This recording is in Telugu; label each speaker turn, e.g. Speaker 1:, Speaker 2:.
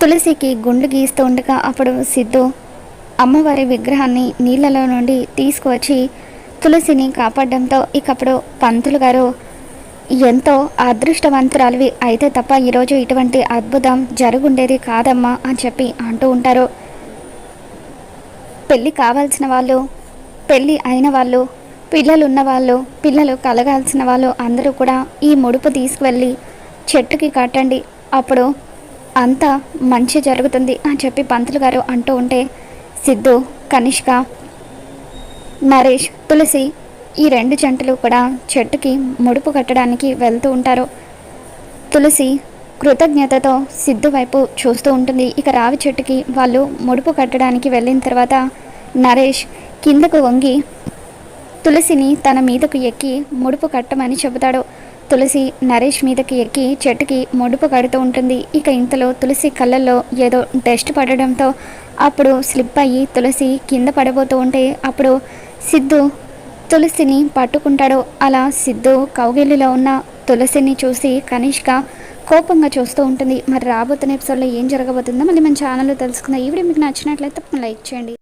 Speaker 1: తులసికి గుండు గీస్తూ ఉండగా అప్పుడు సిద్ధు అమ్మవారి విగ్రహాన్ని నీళ్ళలో నుండి తీసుకువచ్చి తులసిని కాపాడడంతో ఇకప్పుడు పంతులు గారు ఎంతో అదృష్టవంతురాలివి అయితే తప్ప ఈరోజు ఇటువంటి అద్భుతం జరుగుండేది కాదమ్మా అని చెప్పి అంటూ ఉంటారు. పెళ్ళి కావాల్సిన వాళ్ళు పెళ్ళి అయిన వాళ్ళు పిల్లలు ఉన్నవాళ్ళు పిల్లలు కలగాల్సిన వాళ్ళు అందరూ కూడా ఈ ముడుపు తీసుకువెళ్ళి చెట్టుకి కట్టండి. అప్పుడు అంతా మంచి జరుగుతుంది అని చెప్పి పంతులు గారు అంటూ ఉంటే సిద్ధు కనిష్క నరేష్ తులసి ఈ రెండు జంటలు కూడా చెట్టుకి ముడుపు కట్టడానికి వెళ్తూ ఉంటారు. తులసి కృతజ్ఞతతో సిద్ధు వైపు చూస్తూ ఉంటుంది. ఇక రావి చెట్టుకి వాళ్ళు ముడుపు కట్టడానికి వెళ్ళిన తర్వాత నరేష్ కిందకు వంగి తులసిని తన మీదకు ఎక్కి ముడుపు కట్టమని చెబుతాడు. తులసి నరేష్ మీదకి ఎక్కి చెట్టుకి మొడుపు కడుతూ ఉంటుంది. ఇక ఇంతలో తులసి కళ్ళల్లో ఏదో డస్ట్ పడడంతో అప్పుడు స్లిప్ అయ్యి తులసి కింద పడబోతూ ఉంటే అప్పుడు సిద్ధు తులసిని పట్టుకుంటాడు. అలా సిద్ధు కౌగిలిలో ఉన్న తులసిని చూసి కనిష్క కోపంగా చూస్తూ ఉంటుంది. మరి రాబోతున్న ఎపిసోడ్లో ఏం జరగబోతుందో మళ్ళీ మన ఛానల్లో తెలుసుకుందాం. ఈ వీడియో మీకు నచ్చినట్లయితే తప్పకుండా లైక్ చేయండి.